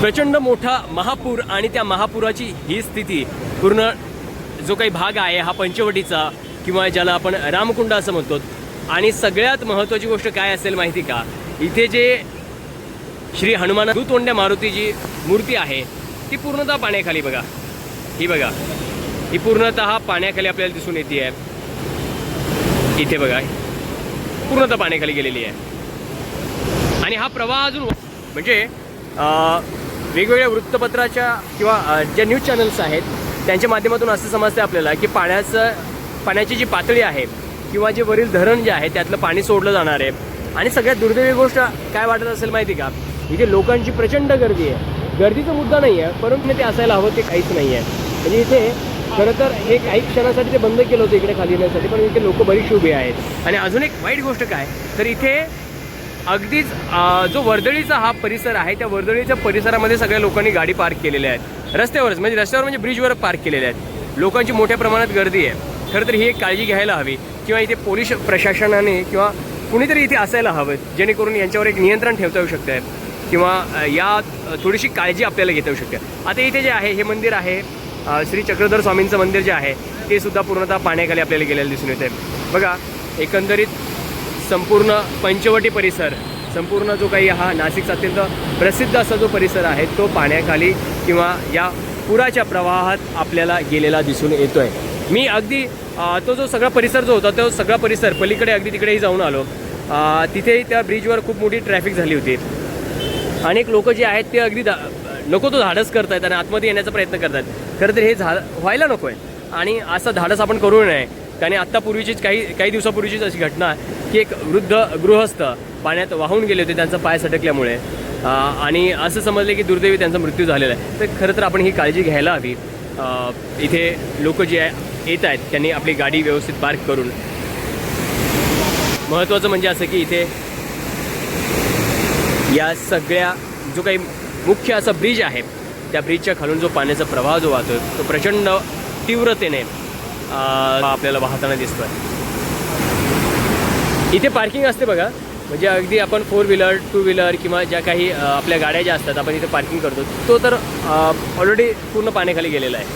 प्रचंड मोठा महापूर आणि त्या महापुराची ही स्थिती पूर्ण जो काही भाग आहे हा पंचवटीचा किंवा ज्याला आपण रामकुंड असं म्हणतो. आणि सगळ्यात महत्त्वाची गोष्ट काय असेल माहिती का? इथे जे श्री हनुमान दुतोंड्या मारुतीची मूर्ती आहे ती पूर्णतः पाण्याखाली बघा. ही बघा. ही पूर्णतः पाण्याखाली आपल्याला दिसून येते आहे इथे बघा. पूर्णतः पाण्याखाली गेलेली आहे. आणि हा प्रवाह अजून म्हणजे वेगवेगळ्या वृत्तपत्राच्या किंवा ज्या न्यूज चॅनल्स आहेत त्यांच्या माध्यमातून असं समजतं आपल्याला की पाण्याचं पाण्याची जी पातळी आहे किंवा जे वरील धरण जे आहे त्यातलं पाणी सोडलं जाणार आहे. आणि सगळ्यात दुर्दैवी गोष्ट काय वाटत असेल माहिती का? इथे लोकांची प्रचंड गर्दी आहे. गर्दीचा मुद्दा नाही आहे परंतु ते असायला हवं ते काहीच नाही आहे. म्हणजे इथे खरं तर हे काही क्षणासाठी ते बंद केलं होतं इकडे खाली येण्यासाठी पण इथे लोक बरीच उभी आहेत. आणि अजून एक वाईट गोष्ट काय? तर इथे अगदीच जो वर्दळीचा हा परिसर आहे त्या वर्दळीच्या परिसरामध्ये सगळ्या लोकांनी गाडी पार्क केलेल्या आहेत रस्त्यावरच म्हणजे रस्त्यावर म्हणजे ब्रिजवर पार्क केलेल्या आहेत. लोकांची मोठ्या प्रमाणात गर्दी आहे. खरं तर ही एक काळजी घ्यायला हवी किंवा इथे पोलीस प्रशासनाने किंवा कुणीतरी इथे असायला हवं जेणेकरून यांच्यावर एक नियंत्रण ठेवता येऊ शकतं किंवा या थोडीशी काळजी आपल्याला घेता येऊ शकते आता इथे जे आहे हे मंदिर आहे श्री चक्रधर स्वामींचं मंदिर जे आहे ते सुद्धा पूर्णतः पाण्याखाली आपल्याला गेलेलं दिसून येते बघा एकंदरीत संपूर्ण पंचवटी परिसर संपूर्ण जो काही हा नाशिकचा अत्यंत प्रसिद्ध असा जो परिसर आहे तो पाण्याखाली किंवा या पुराच्या प्रवाहात आपल्याला गेलेला दिसून येतोय. मी अगदी तो जो सगळा परिसर जो होता तो सगळा परिसर पलीकडे अगदी तिकडेही जाऊन आलो. तिथेही त्या ब्रिजवर खूप मोठी ट्रॅफिक झाली होती. अनेक लोक जे आहेत ते अगदी दा नको तो धाडस आहेत आणि आतमध्ये येण्याचा प्रयत्न करतात खरं तर हे झा व्हायला नको आहे आणि असं धाडस आपण करू नये. कारण आत्ता पूर्वीचीच काही काही दिवसापूर्वीचीच अशी घटना आहे की एक वृद्ध गृहस्थ पाण्यात वाहून गेले होते त्यांचा पाय सटकल्यामुळे. आणि असं समजले की दुर्दैवी त्यांचा मृत्यू झालेला आहे. तर खरं तर आपण ही काळजी घ्यायला हवी. इथे लोक जे आहे येत आहेत त्यांनी आपली गाडी व्यवस्थित पार्क करून. महत्त्वाचं म्हणजे असं की इथे या सगळ्या जो काही मुख्य असा ब्रिज आहे त्या ब्रिजच्या खालून जो पाण्याचा प्रवाह जो वाहतो तो प्रचंड तीव्रतेने आपल्याला वाहताना दिसतोय. इथे पार्किंग असते बघा. म्हणजे अगदी आपण फोर व्हीलर टू व्हीलर किंवा ज्या काही आपल्या गाड्या ज्या असतात आपण इथे पार्किंग करतो. तो तर ऑलरेडी पूर्ण पाण्याखाली गेलेला आहे.